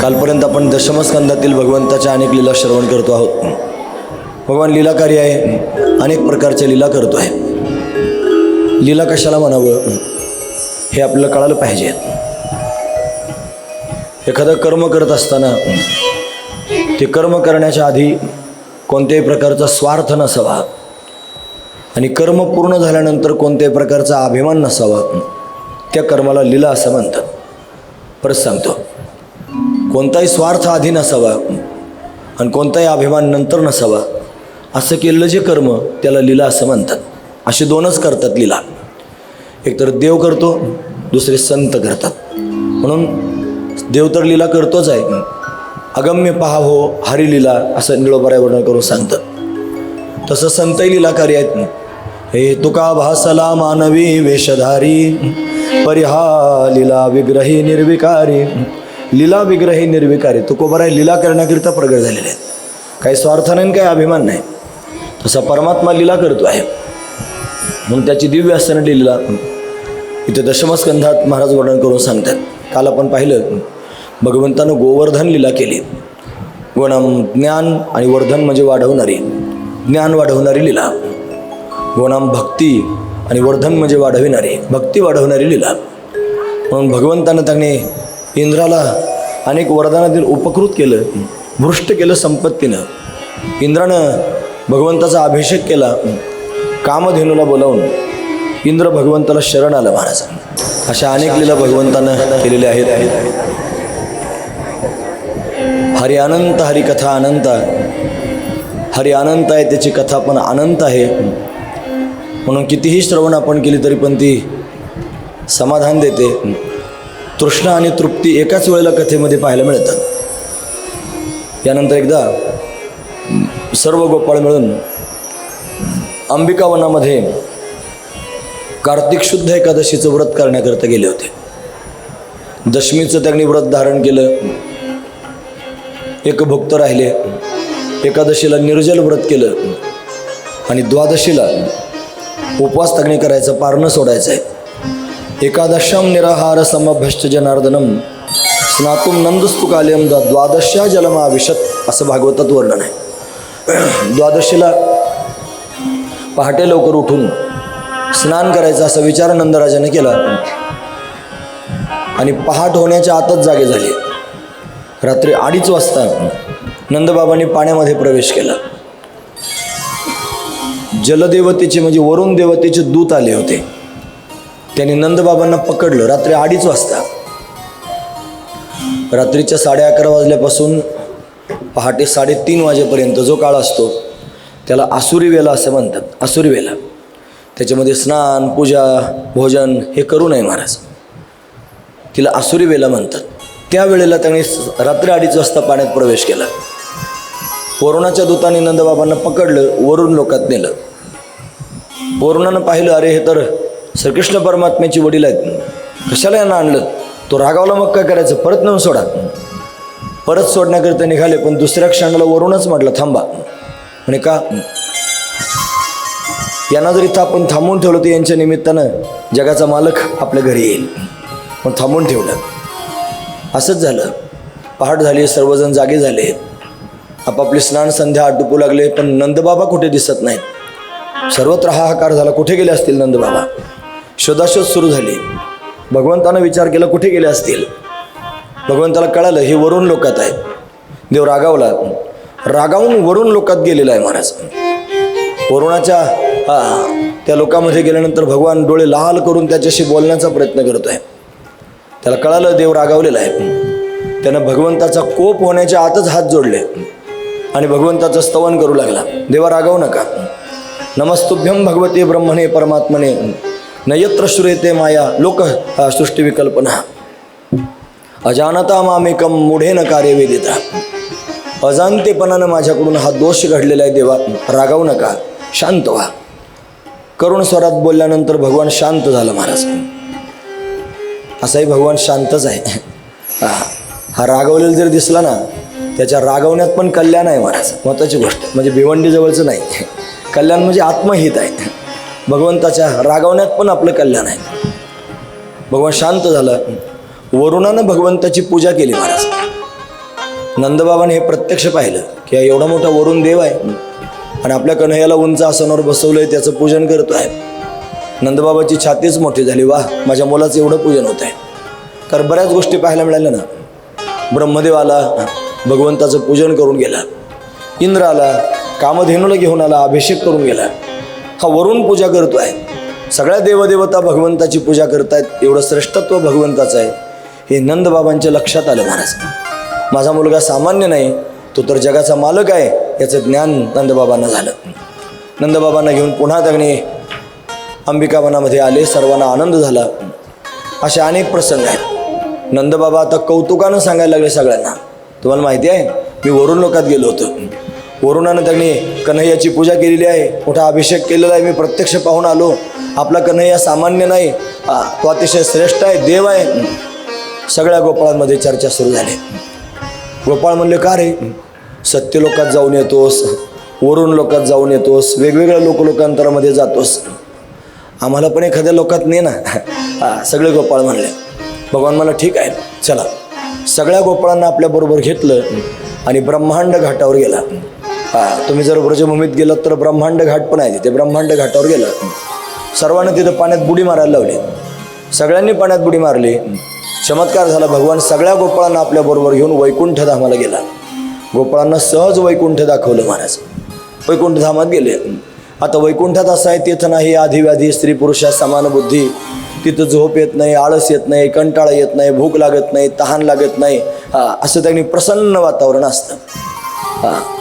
कालपर्यंत आपण दशमस्कंदातील भगवंताच्या अनेक लीला श्रवण करतो आहोत. भगवान लीलाकारी आहे. अनेक प्रकारच्या लीला करतो आहे. लीला कशाला म्हणावं? हे आपल्याला कळालं पाहिजे. एखादं कर्म करत असताना ते कर्म करण्याच्या आधी कोणत्याही प्रकारचा स्वार्थ नसावा. आणि कर्म पूर्ण झाल्यानंतर कोणत्याही प्रकारचा अभिमान नसावा. त्या कर्माला लीला असं म्हणतात. परत सांगतो. कोणताही स्वार्थ आधी नसावा आणि कोणताही अभिमान नंतर नसावा. असं केलेलं जे कर्म त्याला लीला असं म्हणतात. असे दोनच करतात लीला. एकतर देव करतो दुसरे संत करतात. म्हणून देव तर लीला करतोच आहे. अगम्य पहा हो हरिलीला असं निळोबराय वर्णन करून सांगतात. तसं संतही लीलाकारी आहेत. हे तुका भासला मानवी वेशधारी परिहा लीला विग्रही निर्विकारी. लीला विग्रही निर्विकारी आहे लीला करण्याकरिता प्रगट झालेले आहेत. काही स्वार्थ नाही काही अभिमान नाही. तसा परमात्मा लीला करतो आहे. म्हणून त्याची दिव्य असताना लिहिलेला इथे दशमस्कंधात महाराज वर्णन करून सांगतात. काल आपण पाहिलं भगवंतानं गोवर्धन लीला केली. गोनाम ज्ञान आणि वर्धन म्हणजे वाढवणारी ज्ञान वाढवणारी लीला. गोनाम भक्ती आणि वर्धन म्हणजे वाढविणारी भक्ती वाढवणारी लीला. म्हणून भगवंतानं त्याने इंद्राला अनेक वरदानातील उपकृत केलं भ्रष्ट केलं संपत्तीनं. इंद्रानं भगवंताचा अभिषेक केला कामधेनूला बोलावून इंद्र भगवंताला शरण आलं महाराज. अशा अनेक लीला भगवंतानं केलेल्या आहेत. हरि अनंत हरी कथा अनंत. हरी अनंत आहे त्याची कथा पण अनंत आहे. म्हणून कितीही श्रवण आपण केली तरी पण ती समाधान देते. तृष्ण आणि तृप्ती एकाच वेळेला कथेमध्ये पाहायला मिळतात. यानंतर एकदा सर्व गोपाळ मिळून अंबिकावनामध्ये कार्तिक शुद्ध एकादशीचं व्रत करण्याकरता गेले होते. दशमीचं त्यांनी व्रत धारण केलं. एक भक्त राहिले. एकादशीला निर्जल व्रत केलं. आणि द्वादशीला उपवास त्यांनी करायचं पारणं सोडायचं आहे एकादशम निराहार समभ्यष्ट जनार्दनम स्नातुम नंदस्तु कालियम द द्वादश्या जलमाविशत असं भागवतात वर्णन आहे. द्वादशीला पहाटे लवकर उठून स्नान करायचं असा विचार नंदराजाने केला. आणि पहाट होण्याच्या आतच जागे झाले. रात्री अडीच वाजता नंदबाबांनी पाण्यामध्ये प्रवेश केला. जलदेवतेचे म्हणजे वरुण देवतेचे दूत आले होते. त्यांनी नंदबाबांना पकडलं. रात्री अडीच वाजता. रात्रीच्या साडे अकरा वाजल्यापासून पहाटे साडेतीन वाजेपर्यंत जो काळ असतो त्याला आसुरी वेला असं म्हणतात. आसुरी वेला. त्याच्यामध्ये स्नान पूजा भोजन हे करू नये महाराज. तिला आसुरी वेला म्हणतात. त्यावेळेला त्यांनी रात्री अडीच वाजता पाण्यात प्रवेश केला. कोरोनाच्या दूताने नंदबाबांना पकडलं वरून लोकात नेलं. कोरोनानं पाहिलं अरे हे तर श्रीकृष्ण परमात्म्याचे वडील आहेत. कशाला यांना आणलं? तो रागावला मग काय करायचं? परत नेऊन सोडा. परत सोडण्याकरिता निघाले पण दुसऱ्या क्षणाला वरूनच म्हटलं थांबा. म्हणे का? यांना जर इथं आपण थांबून ठेवलं तर यांच्या निमित्तानं जगाचा मालक आपल्या घरी येईल. पण थांबून ठेवलं. असंच झालं. पहाट झाली सर्वजण जागे झाले. आपापले स्नान संध्या आटोपू लागले पण नंदबाबा कुठे दिसत नाहीत? सर्वत्र हाहाकार झाला. कुठे गेले असतील नंदबाबा? शोधाशोध सुरू झाली. भगवंतानं विचार केला कुठे गेले असतील? भगवंताला कळालं हे वरुण लोकात आहे देव रागावला. रागावून वरुण लोकात गेलेला आहे महाराज. वरुणाच्या हा, त्या लोकामध्ये गेल्यानंतर भगवान डोळे लाल करून त्याच्याशी बोलण्याचा प्रयत्न करतोय त्याला कळालं देव रागावलेला आहे. त्यानं भगवंताचा कोप होण्याच्या आतच हात जोडले. आणि भगवंताचं स्तवन करू लागला. देवा रागावू नका. नमस्तुभ्यम भगवते ब्रह्मणे परमात्मने. नयत्र श्रूयते माया लोक सृष्टीविकल्पना। अजानता मामेकम मुढे कार्य वेदिता अजानतेपणानं माझ्याकडून हा दोष घडलेला आहे देवा रागावू नका शांत व्हा। करुण स्वरात बोलल्यानंतर भगवान शांत झालं महाराज। असाही भगवान शांतच आहे। हा हा रागवलेला जर दिसला ना त्याच्या रागवण्यात पण कल्याण आहे महाराज महत्त्वाची गोष्ट म्हणजे भिवंडीजवळचं नाही। कल्याण म्हणजे आत्महित आहे। भगवंताच्या रागवण्यात पण आपलं कल्याण आहे. भगवान शांत झाला. वरुणानं भगवंताची पूजा केली महाराज. नंदबाबाने हे प्रत्यक्ष पाहिलं की हा एवढा मोठा वरुण देव आहे आणि आपल्या कन्हैयाला उंच आसनावर बसवलंय त्याचं पूजन करतो आहे. नंदबाबाची छातीच मोठी झाली. वा माझ्या मुलाचं एवढं पूजन होत आहे कारण बऱ्याच गोष्टी पाहायला मिळाल्या ना. ब्रह्मदेव आला भगवंताचं पूजन करून गेला. इंद्र आला कामधेनूला घेऊन आला अभिषेक करून गेला. हा वरून पूजा करतो आहे. सगळ्या देवदेवता भगवंताची पूजा करतायत एवढं श्रेष्ठत्व भगवंताचं आहे. हे नंदबाबांच्या लक्षात आलं महाराज. माझा मुलगा सामान्य नाही तो तर जगाचा मालक आहे याचं ज्ञान नंदबाबांना झालं. नंदबाबांना घेऊन पुन्हा त्यांनी अंबिकावनामध्ये आले सर्वांना आनंद झाला. असे अनेक प्रसंग आहेत. नंदबाबा आता कौतुकानं सांगायला लागले सगळ्यांना. तुम्हाला माहिती आहे मी वरून लोकात गेलो होतो. वरुणानं त्यांनी कन्हैयाची पूजा केलेली आहे. मोठा अभिषेक केलेला आहे. मी प्रत्यक्ष पाहून आलो. आपला कन्हैया सामान्य नाही. हा, तो अतिशय श्रेष्ठ आहे. देव आहे. सगळ्या गोपाळांमध्ये चर्चा सुरू झाली. गोपाळ म्हणले का रे? सत्य लोकात जाऊन येतोस. वरुण लोकात जाऊन येतोस. वेगवेगळ्या लोकलोकांतरामध्ये जातोस. आम्हाला पण एखाद्या लोकात ने ना. सगळे गोपाळ म्हणले भगवान मला ठीक आहे. चला. सगळ्या गोपाळांना आपल्याबरोबर घेतलं आणि ब्रह्मांड घाटावर गेला. हा तुम्ही जर ब्रजभूमीत गेलात तर ब्रह्मांड घाट पण आहे तिथे. ब्रह्मांड घाटावर गेलं सर्वांना तिथं पाण्यात बुडी मारायला लावली. सगळ्यांनी पाण्यात बुडी मारली. चमत्कार झाला भगवान सगळ्या गोपाळांना आपल्याबरोबर घेऊन वैकुंठ धामाला गेला. गोपाळांना सहज वैकुंठ दाखवलं महाराज. वैकुंठ धामात गेले. आता वैकुंठात असं आहे तिथं नाही आधिव्याधी स्त्री पुरुषा समान बुद्धी. तिथं झोप येत नाही आळस येत नाही कंटाळा येत नाही भूक लागत नाही तहान लागत नाही. हा असं त्यांनी प्रसन्न वातावरण असतं. हा.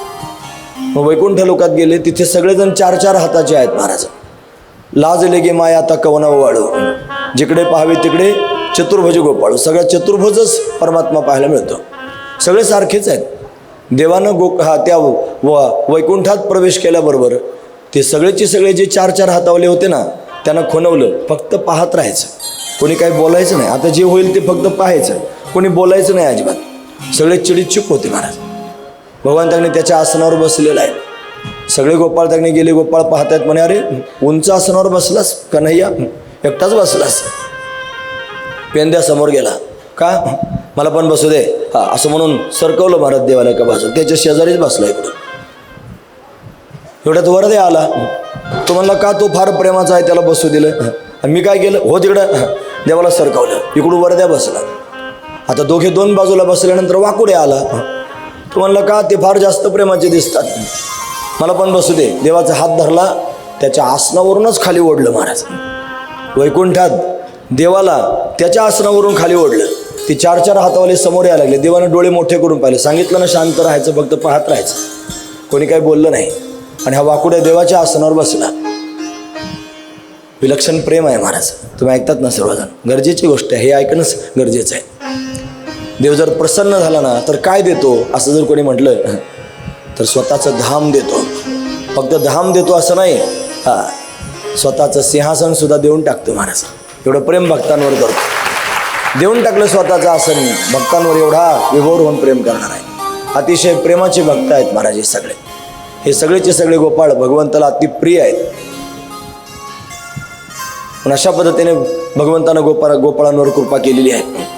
मग वैकुंठ लोकात गेले तिथे सगळेजण चार चार हाताचे आहेत महाराज. लाजले गे माया आता कवना वाळू. जिकडे पाहावे तिकडे चतुर्भुज गोपाळू. सगळ्या चतुर्भुजच परमात्मा पाहायला मिळतो. सगळे सारखेच आहेत. देवानं गो हा त्या व वैकुंठात प्रवेश केल्याबरोबर ते सगळेचे सगळे जे चार चार हातावले होते ना त्यांना खुणवलं. फक्त पाहत राहायचं. कोणी काही बोलायचं नाही. आता जे होईल ते फक्त पाहायचं. कोणी बोलायचं नाही अजिबात. सगळे चिडीचूप होते महाराज. भगवान त्यांनी त्याच्या आसनावर बसलेला आहे. सगळे गोपाळ त्यांनी गेले गोपाळ पाहतायत म्हणे अरे उंच आसनावर बसलास कन्हैया एकटाच बसलास. पेंद्या समोर गेला. का? मला पण बसू दे. हा असं म्हणून सरकवलं महाराज देवाला का बाजू त्याच्या शेजारीच बसला इकडं एवढ्यात वरदे आला. तो म्हणला का तो फार प्रेमाचा आहे त्याला बसू दिलं. आणि मी काय केलं? हो तिकडं. देवाला सरकवलं. इकडून वरद्या बसला. आता दोघे दोन बाजूला बसल्यानंतर वाकुडे आला. तो म्हणलं का ते फार जास्त प्रेमाचे दिसतात. मला पण बसू दे. देवाचा हात धरला त्याच्या आसनावरूनच खाली ओढलं महाराज. वैकुंठात देवाला त्याच्या आसनावरून खाली ओढलं. ते चार चार हातावाले समोर यायला लागले. देवाने डोळे मोठे करून पाहिले. सांगितलं ना शांत राहायचं फक्त पाहत राहायचं. कोणी काही बोललं नाही. आणि हा वाकुड्या देवाच्या आसनावर बसला. विलक्षण प्रेम आहे महाराज. तुम्ही ऐकतात ना सर्वजण. गरजेची गोष्ट आहे. हे ऐकणंच गरजेचं आहे. देव जर प्रसन्न झाला ना तर काय देतो? असं जर कोणी म्हटलं तर स्वतःचं धाम देतो. फक्त धाम देतो असं नाही. हा स्वतःचं सिंहासन सुद्धा देऊन टाकतो महाराज. एवढं प्रेम भक्तांवर करतो. देऊन टाकलं स्वतःचं आसन भक्तांवर एवढा विभोर होऊन प्रेम करणार आहे. अतिशय प्रेमाचे भक्त आहेत महाराज हे सगळे. हे सगळेचे सगळे गोपाळ भगवंताला अतिप्रिय आहेत. पण अशा पद्धतीने भगवंतानं गोपाळ गोपाळांवर कृपा केलेली आहे.